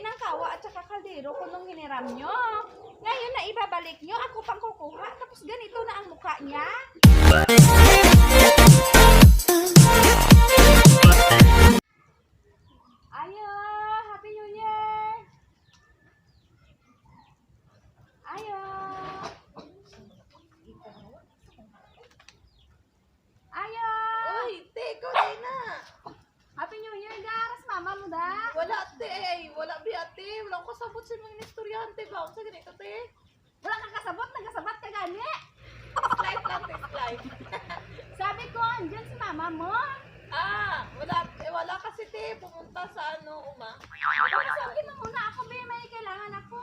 ng kawa at saka kaldero kung nung hiniram nyo. Ngayon na ibabalik nyo, ako pang kukuha. Tapos ganito na ang mukha niya. Sa mga inestoryante ba? Sa ganito, te. Wala kang kasabot, nagkasabot ka gani. Slide lang, te, slide. Sabi ko, andyan si mama mo. ah, wala, eh, wala kasi, te. Pumunta sa ano, uma. Sabi na muna ako, be, may kailangan ako.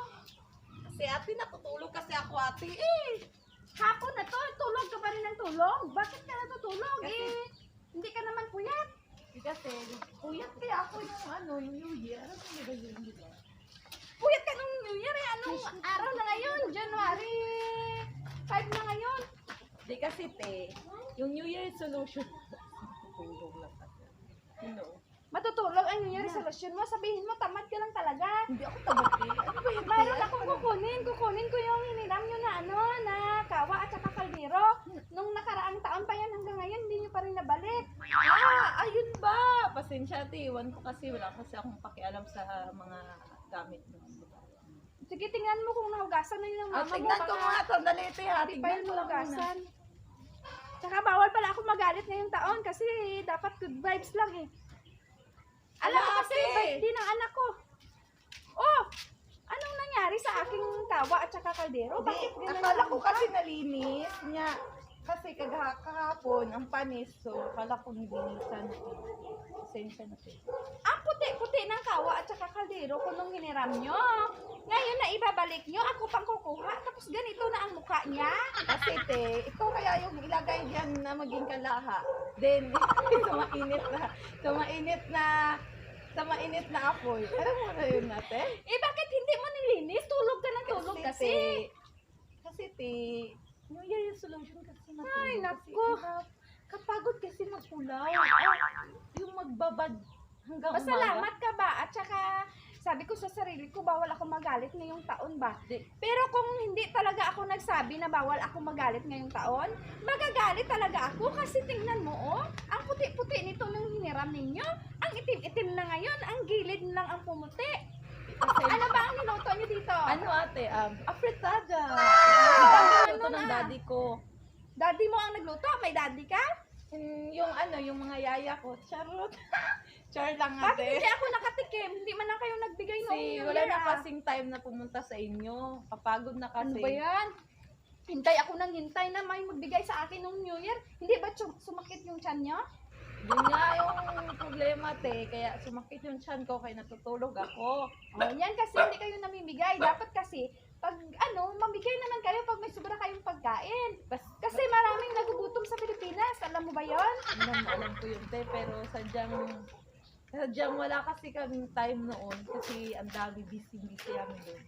Kasi ate, natutulog kasi ako, ate. Eh. Hapon na to, tulog ka pa rin ng tulog. Bakit ka natutulog? Kasi- eh, hindi ka naman puyat. Kasi, puyat kaya ako yung ano, yung Year. Ano ba yun, di ba? Puyat ka nung New Year eh. Anong araw na ngayon? January 5 na ngayon. Di kasi, te, yung New Year resolution. Tulog lang kasi. You know. Matutulog ang New Year resolution mo. Sabihin mo, tamad ka lang talaga. Hindi ako tamad, te. Ano ba yun, te? Mayroon akong kukunin. Kukunin ko yung hiniram nyo na ano, na kawa at saka kaldero. Nung nakaraang taon pa yan hanggang ngayon, hindi nyo pa rin nabalik. Ah, ayun ba? Pasensya, te. Iwan ko kasi wala kasi akong pakialam sa mga gamit mo. Sige, tingnan mo kung nahugasan na yun ng Ah, mama mo. tignan ko mga sandali, te, ha? Hindi pa Tignan yun ko lang muna. nahugasan. Tsaka bawal pala ako magalit ngayong taon kasi dapat good vibes lang eh. Alam mo Ala, kasi ate. birthday ng anak ko. Oh! Anong nangyari sa aking kawa at saka kaldero? Bakit Di, ganun akala ko kasi nalinis niya. Kasi kagaha- kahapon, ang panis, so akala ko nilinisan. Pasensya na, te. Ang puti-puti ng kaldero kung nung hiniram nyo. Ngayon na ibabalik nyo, ako pang kukuha. Tapos ganito na ang mukha niya. Kasi, te, ito kaya yung ilagay dyan na maging kalaha. Then, sa mainit na, sa mainit na, sa mainit na apoy. Alam mo na yun, ate? Eh bakit hindi mo nilinis? Tulog ka ng tulog kasi. te, kasi, te, New Year resolution kasi matulog. Ay, Kasi, naku. iba, Kapagod kasi magpulaw. Ay, yung magbabad hanggang Pasalamat ka ba? At saka, sabi ko sa sarili ko, bawal ako magalit ngayong taon ba? Di- Pero kung hindi talaga ako nagsabi na bawal ako magalit ngayong taon, magagalit talaga ako kasi tingnan mo, oh, ang puti-puti nito nung hiniram ninyo, ang itim-itim na ngayon, ang gilid lang ang pumuti. Kasi, Ano ba ang niluto nyo dito? ano ate, um, afritada. Ah, Ito ano ng daddy ko. Daddy mo ang nagluto? May daddy ka? Mm, yung ano, yung mga yaya ko. Charot. Char lang Bakit ate. hindi ako nakatikim? Hindi man lang kayo nagbigay ng New wala na kasing time na pumunta sa inyo. Kapagod na Ano kasi. ba yan? Hintay ako nang hintay na may magbigay sa akin ng New Year. Hindi ba sum- sumakit yung tiyan niya? Yun nga yung problema, te. Kaya sumakit yung chan ko, kaya natutulog ako. Oh, yan kasi hindi kayo namimigay. Dapat kasi, pag ano, mamigay naman kayo pag may sobra kayong pagkain. Bas, Kasi maraming nagugutom sa Pilipinas. Alam mo ba yon? alam, alam ko yun, te. Pero sadyang, sadyang wala kasi kaming time noon. Kasi ang dami busy-busy kami doon.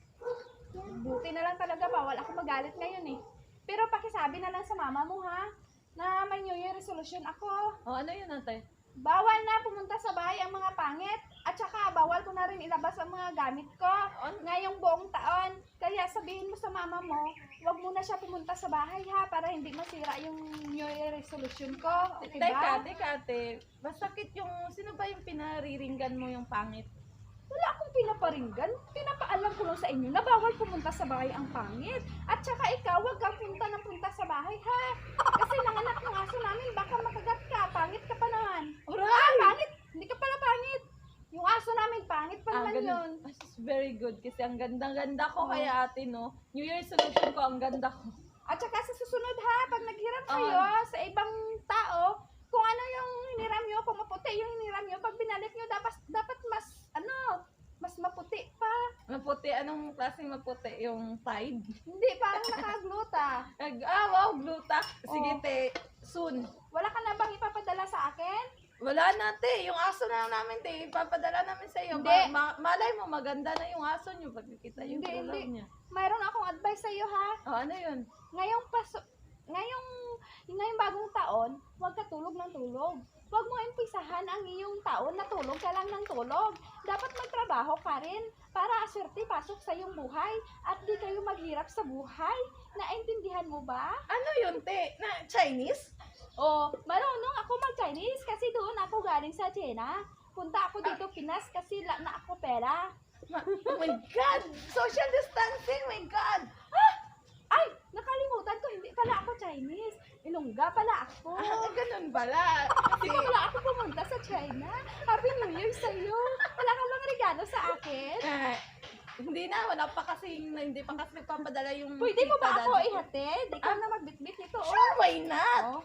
Buti na lang talaga, bawal ako magalit ngayon eh. Pero pakisabi na lang sa mama mo ha, na may New Year resolution ako. O, ano yun, ate? Bawal na pumunta sa bahay ang mga pangit. At saka, bawal ko na rin ilabas ang mga gamit ko ngayong buong taon. Kaya mo sa mama mo, wag muna siya pumunta sa bahay ha, para hindi masira yung New Year resolution ko. Okay Teka, ba? teka, ate. Masakit yung, sino ba yung pinariringgan mo yung pangit? Wala akong pinaparinggan. Pinapaalam ko lang sa inyo na bawal pumunta sa bahay ang pangit. At saka ikaw, wag kang punta ng punta sa bahay ha. Kasi nanganak ng aso namin, baka makagat ka. Pangit ka pa naman. Ah, pangit! Hindi ka pala pangit. Yung aso namin, pangit pa Ah, naman ganun. yun. Ah, sis, very good. Kasi ang ganda-ganda ko Oo. kaya ate, no? New Year resolution ko, ang ganda ko. At saka sa susunod ha, pag naghirap Oo. kayo sa ibang tao, kung ano yung hiniram nyo, kung maputi yung hiniram nyo, pag binalik nyo, dapat, dapat mas, ano, mas maputi pa. Maputi, anong klaseng maputi? Yung Tide? Hindi, parang nakagluta. Ag- Ah, wow, gluta. Sige, Oo. te. Soon. Wala ka na bang ipapadala sa akin? Wala na, te. Yung aso na lang namin, te. Ipapadala namin sa iyo. Hindi. Ma- ma- malay mo, maganda na yung aso nyo pag nakita yung Hindi, hindi. niya. Mayroon akong advice sa iyo ha. Oh, ano yun? Ngayong paso, ngayong, ngayong bagong taon, huwag ka tulog ng tulog. Huwag mo impisahan ang iyong taon na tulog ka lang ng tulog. Dapat magtrabaho ka rin para aswerte pasok sa iyong buhay at di kayo maghirap sa buhay. Naintindihan mo ba? Ano yun, te? Na Chinese? O, marunong ako mag-Chinese kasi doon ako galing sa China. Punta ako dito Pinas kasi la na ako pera. Oh my God! Social distancing, my God! Ay, nakalimutan ko, hindi pala ako Chinese. Ilongga pala ako. Ah, ganun pala. Kasi, Hindi pala ako pumunta sa China. Happy New Year sa'yo. Wala ka bang regalo sa akin? ah, hindi na, wala pa kasi, hindi pa kasi nagpapadala yung Pwede mo ba ako daddy ko. ihatid? Ikaw na magbitbit nito. Oh. Sure, why not? Oh,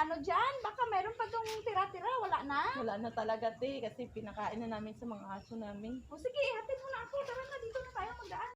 ano dyan. Baka meron pa tong tira-tira. Wala na. Wala na talaga, te, kasi pinakain na namin sa mga aso namin. O sige, ihatid mo na ako. Tara na, dito na tayo magdaan.